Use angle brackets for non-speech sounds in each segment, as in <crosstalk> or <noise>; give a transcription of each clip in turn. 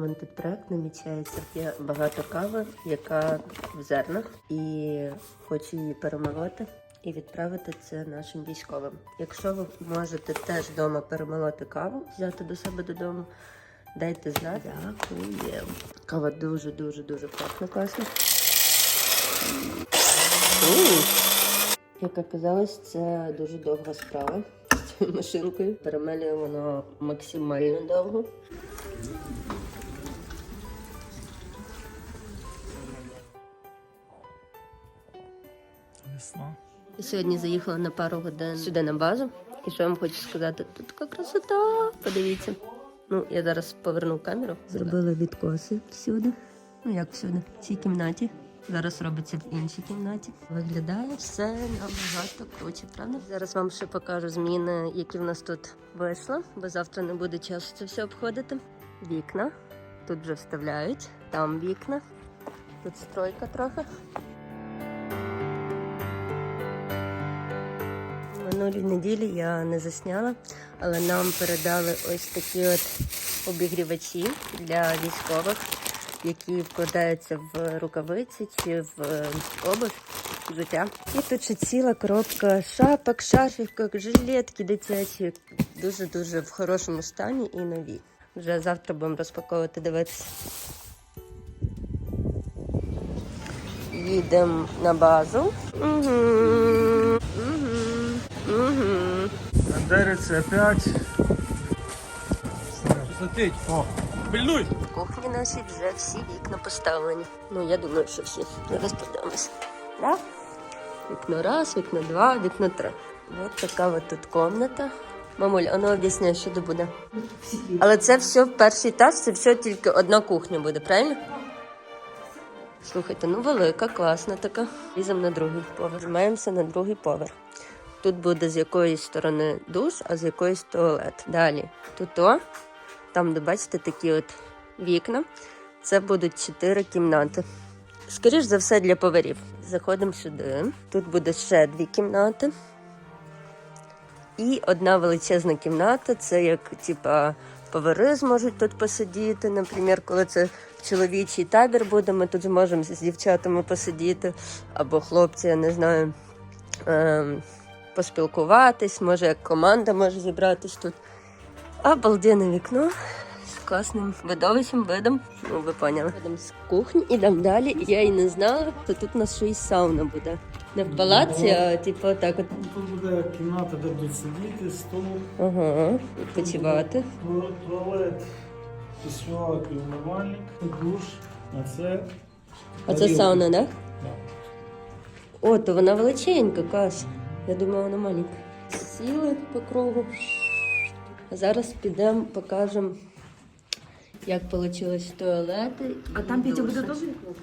У мене тут проект намічається. Є багато кави, яка в зернах, і хочу її перемолоти і відправити це нашим військовим. Якщо ви можете теж вдома перемолоти каву, взяти до себе додому, дайте знати. Дякую. Кава дуже дуже дуже пахне класно. Як оказалось, це дуже довга справа з цією машинкою. Перемелює воно максимально довго. Весна. Я сьогодні заїхала на пару годин сюди на базу. І що я вам хочу сказати? Тут така красота. Подивіться. Ну, я зараз поверну камеру. Зробила відкоси всюди. Ну як всюди? В цій кімнаті. Зараз робиться в іншій кімнаті. Виглядає все набагато круче, правда? Зараз вам ще покажу зміни, які в нас тут вийшли, бо завтра не буде часу це все обходити. Вікна. Тут вже вставляють, там вікна. Тут стройка трохи. Минулій неділі я не засняла, але нам передали ось такі от обігрівачі для військових, які вкладаються в рукавиці чи в е, обувь, взуття. І тут ще ціла коробка шапок, шарфівок, жилетки дитячі, дуже-дуже в хорошому стані і нові. Вже завтра будемо розпаковувати, дивитися. Їдемо на базу. Угу. Угу. Бандериці опять. Летить. О, пильнуй! Кухні нашій вже всі вікна поставлені. Ну, я думаю, що всі. Зараз подивимося. Да? Вікно раз, вікно два, вікно три. Ось така от тут комната. Мамуль, а ну об'ясняй, що тут буде. Але це все в перший етаж, це все тільки одна кухня буде, правильно? Слухайте, ну велика, класна така. Ліземо на другий поверх. Маємося на другий поверх. Тут буде з якоїсь сторони душ, а з якоїсь туалет. Далі. Тут о, там, де бачите, такі от вікна. Це будуть чотири кімнати. Скоріш за все для поварів. Заходимо сюди. Тут буде ще дві кімнати. І одна величезна кімната. Це як типа повари зможуть тут посидіти. Наприклад, коли це чоловічий табір буде, ми тут зможемо з дівчатами посидіти. Або хлопці, я не знаю, ем, поспілкуватись, може як команда може зібратись тут. Обалденне вікно з класним видовищем, видом. Ну, ви поняли. Видом з кухні, ідемо далі. Я і не знала, то тут у нас ще й сауна буде. Не в палаці, а типу так от. Тут буде кімната, де будуть сидіти, стол, Ага, відпочивати. туалет, пісюак і умивальник, душ, а це... А це сауна, так? Да. О, то вона величенька, Кась. Я думала, вона маленька. Сіли по кругу. А зараз підемо, покажемо, як вийшли туалети. А там Петя буде теж?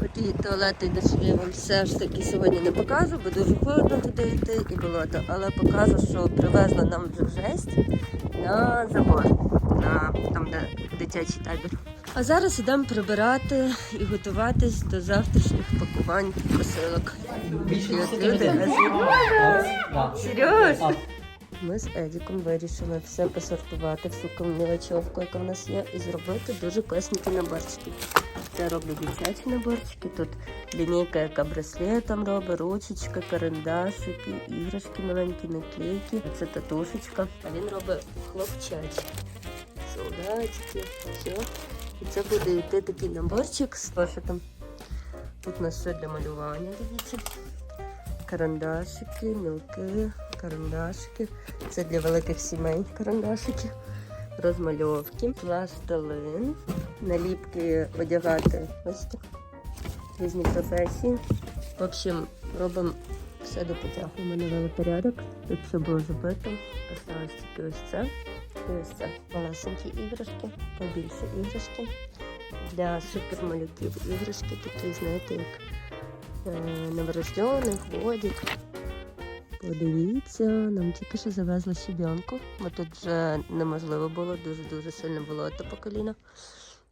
Такі туалети душі я вам все ж таки сьогодні не покажу, бо дуже холодно туди йти і болото. Але покажу, що привезли нам вже жесть на забор, на там, де дитячий табір. А зараз ідемо прибирати і готуватись до завтрашніх пакувань посилок. Люди Ми з Едіком вирішили все посортувати, всю мілочовку, яка в нас є, і зробити дуже класненькі наборчики. Це роблю дитячі наборчики. Тут лінійка, яка браслетом робить, ручечка, карандашики, іграшки маленькі, наклейки. Це татушечка. А він робить хлопчачі. Солдатики, все. Це буде йти такий наборчик з пошитом. Тут у нас все для малювання, дивіться. Карандашики, мілки, карандашики. Це для великих сімей карандашики. Розмальовки, пластилин, наліпки одягати. Бачите? Різні професії. В общем, робимо все до пуття. Ми навели порядок. Тут все було забито. Осталось тільки ось це. Ось це. Малесенькі іграшки, побільше іграшки. Для супермалюків іграшки такі, знаєте, як е, новорождених, водик. Подивіться, нам тільки що завезли щебенку, бо тут вже неможливо було, дуже-дуже сильно болото по коліна.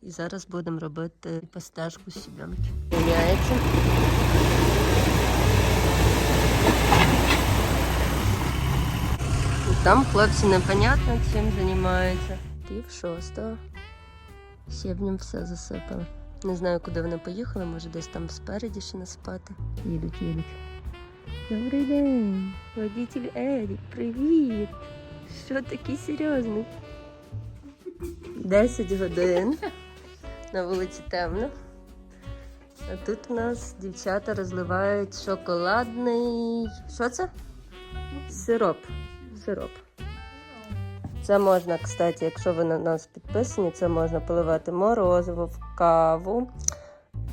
І зараз будемо робити пастежку з щебенки. Міняється. Там хлопці непонятно чим займаються. Пів шостого. Щебнем все засипало. Не знаю, куди вони поїхали, може десь там спереді ще насипати. Їдуть, їдуть. Добрий день, водитель Ерік, привіт! Що такий серйозний? 10 годин. На вулиці темно. А тут у нас дівчата розливають шоколадний. Що це? Сироп. Сироп. Це можна, кстати, якщо ви на нас підписані, це можна поливати морозиво в каву.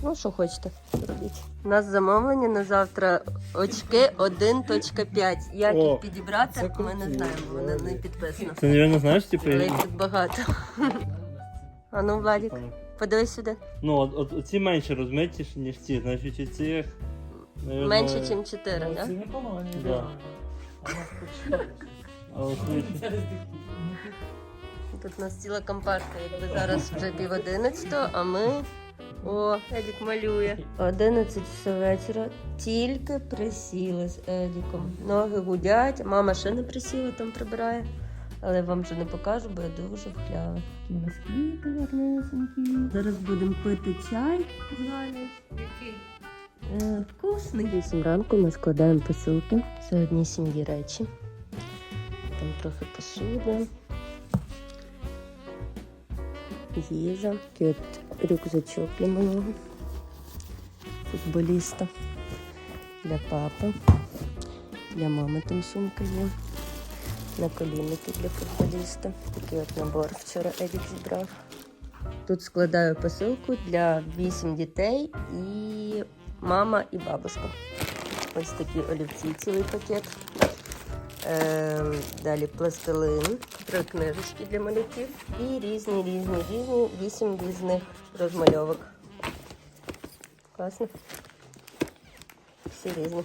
Ну, що хочете, робіть. У нас замовлення на завтра очки 1.5. Як О, їх підібрати, ми не знаємо, вони не підписано. Це, мабуть, знаєш, типу, Але їх тут багато. А ну, Владик, подивись сюди. ну, от, от, оці менше розмитіші, ніж ці, значить, наверно, Менше, ніж 4, ну, так? ці непогані, да. Тут у нас ціла компашка, якби зараз вже пів одинадцятого, а ми. О, Едік малює. Одинадцять часов вечора. Тільки присіли з Едіком. Ноги гудять, мама ще не присіла, там прибирає. Але вам вже не покажу, бо я дуже вхляла. У нас квіти гарнесенькі. Зараз будемо пити чай. Який? Е, вкусний. Вісім ранку ми складаємо посилки. Це одні сім'ї речі. Там трохи посуди. Їжа. Такий от рюкзачок для малого. Футболіста. Для папи. Для мами там сумка є. на Наколінники для футболіста. Такий от набор вчора Едік зібрав. Тут складаю посилку для 8 дітей і мама і бабушка. Ось такі олівці, цілий пакет. Ем, далі пластилин, три книжечки для малюків і різні, різні, різні, вісім різних розмальовок. Класно. Всі різні.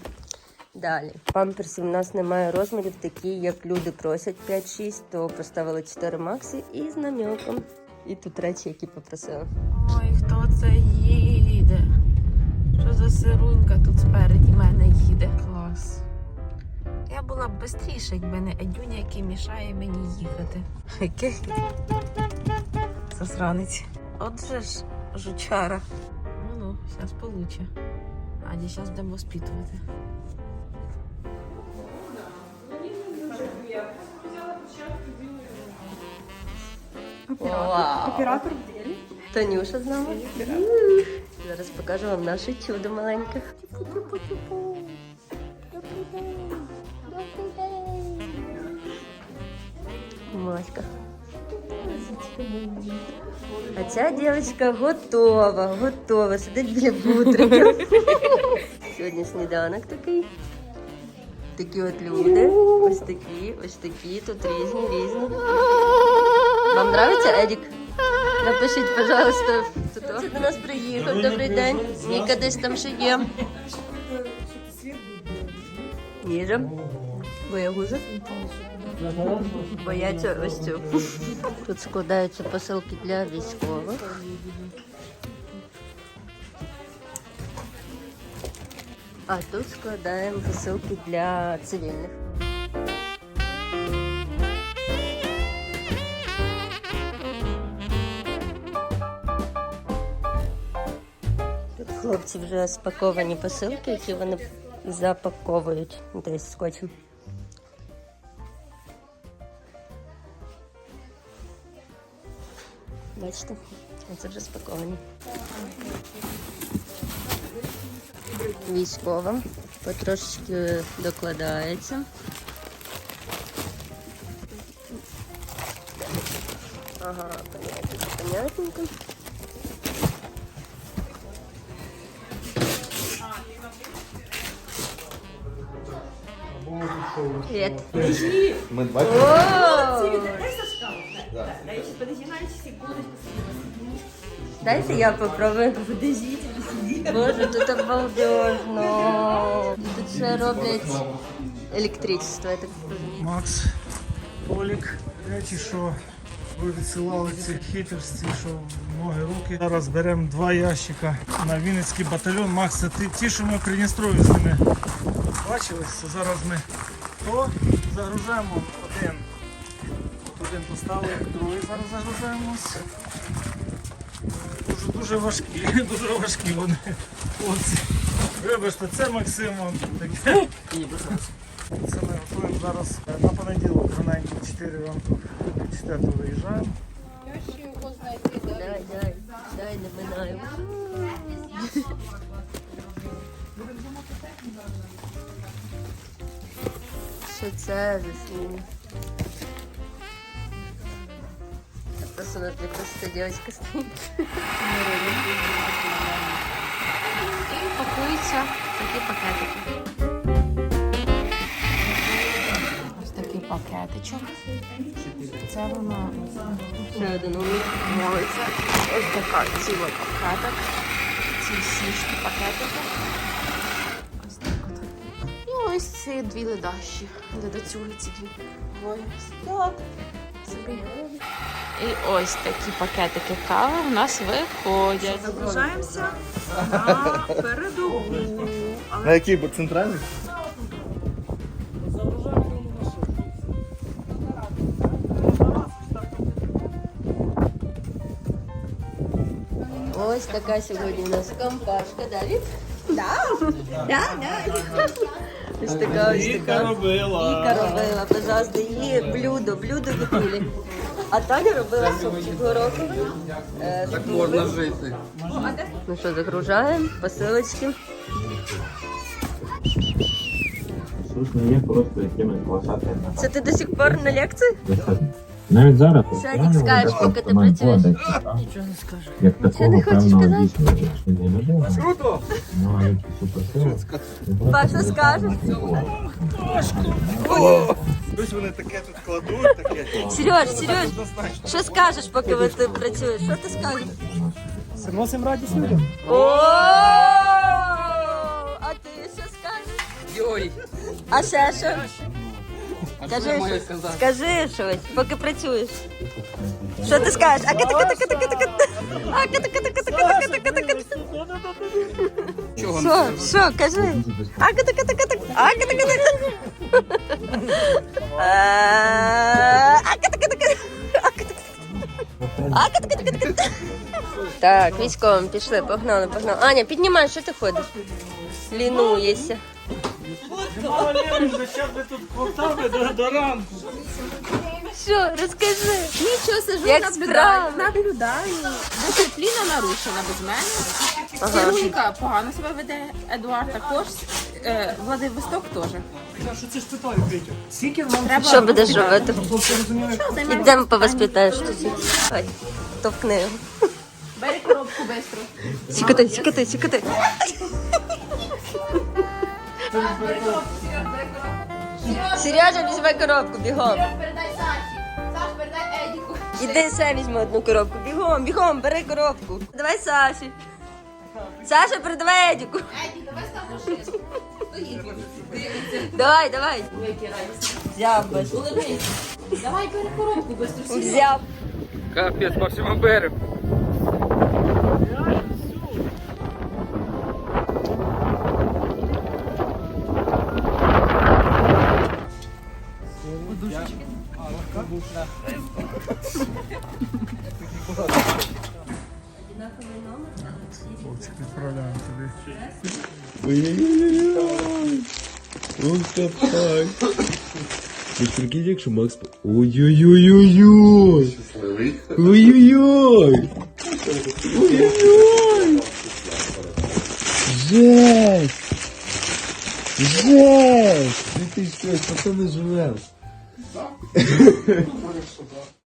Далі. Памперсів у нас немає розмірів, такі, як люди просять 5-6, то поставили 4 максі і з намеком. І тут речі, які попросили. Ой, хто це їде? Що за сирунька тут спереді мене їде? Була б швидше, якби не Едюня, який мішає мені їхати. Який? Засранець. Отже ж, жучара. Ну ну, зараз получе. Аді, зараз будемо воспитувати. Оператор в деле. Танюша з нами. Зараз покажу вам наше чудо маленьке. Маська. А ця дівчинка готова, готова. Сидить біля бутриків. Сьогодні сніданок такий. Такі от люди. Ось такі, ось такі, тут різні, різні. Вам нравится, Едік? Напишіть, пожалуйста, хто до нас приїхав. Добрий день. Ніка десь там ще є. Їжа. Боягуза. Бояться ось цю. Тут складаються посилки для військових. А тут складаємо посилки для цивільних. Тут хлопці вже спаковані посилки, які вони запаковують десь скотчем. Бачите, це вже спаковані. Військовим потрошечки докладається. Ага, понятненько, понятненько. Привет. О! Дайте я попробую. Боже, тут обалдежно. Тут ще роблять електричество, я так розумію. Макс, Олік, речі, що ви відсилали ці хитрості, що ноги руки. Зараз беремо два ящика на Вінницький батальйон. Макс, це ті, ті, що ми в Придністров'ї з ними бачились. Зараз ми то загружаємо один. Поставили, другий зараз загружаємо. ось. дуже важкі, <laughs> дуже важкі вони. Хлопці. Вибачте, це Максим таке. Це ми готуємо зараз на понеділок раненько 4 ранку. 4 виїжджаємо. Дай, дай, дай, не минаю. Що це за свині? Це просто дівчинка стоїть. І пакуються такі пакетики. Ось такий пакетичок. Це воно Ще один умник. молиться. Ось така ціла пакетик. Ці всі пакетики. Ось так от. І ось ці дві ледащі. Ледацюги ці дві. Ой, сидять собі. І ось такі пакетики кави в нас виходять. Загружаємося на передову. На який? Бо центральний? Ось така сьогодні у нас компашка, Давід? Да. Да, да. Ось така, ось така. робила. Віка робила, пожалуйста, її блюдо, блюдо Вікулі. А Таня робила супчик гороху. Е, Так можна жити. Ну що, загружаємо, посилочки. Є просто якимось волосатим. Це ти до сих пор на лекції? Навіть зараз Сядь, скажеш, поки ти працюєш. Нічого не скажу. Як Що такого не хочеш певного сказати? дійсно не людина. Круто! Ну, а як суперсила. Паша скаже. Ось вони таке тут кладуть, таке. Сереж, Сереж, що скажеш, поки ви тут працюєш? Що ти скажеш? Приносимо радість людям. О! А ти що скажеш? Йой. А ще що? Скажи, що, скажи щось, поки працюєш. Що ти скажеш? А ката ката ката ката ката. А ката ката ката ката ката Ката ката. Що? Що? Кажи. А ката ката ката. А ката ката. А ката ката ката. А ката ката. А ката ката ката ката. Так, військовим пішли, погнали, погнали. Аня, піднімай, що ти ходиш? Лінуєшся. Зараз ми тут хвостами до, до ранку. Що, розкажи. Нічого сижу, Як наблюдаю, справи? наблюдаю. Дисципліна нарушена без мене. Ага. Сірунька погано себе веде, Едуард також, е, Владивосток теж. Що це ж питаю, Петя? Скільки нам Треба Що будеш робити? Ідемо повоспитаєш тут. Ой, товкни його. Бери коробку швидко. Сікоти, сікоти, сікоти. Сережа, візьми коробку, бігом. Передай Саші. Саш, передай Едіку. Іди все візьми одну коробку. Бігом, бігом, бери коробку. Давай Саші. Саша, передавай Едіку. Еді, давай став машину. Давай, давай. Взяв без. Давай бери коробку швидко. Взяв. Капець, по всьому берегу. Хлопчик, відправляємо тобі. Ой-ой-ой. Ух так. Ти прикинь, якщо Макс... Ой-ой-ой-ой-ой. Ой-ой-ой. Ой-ой-ой. Жесть. Жесть. 2006, пацани живем.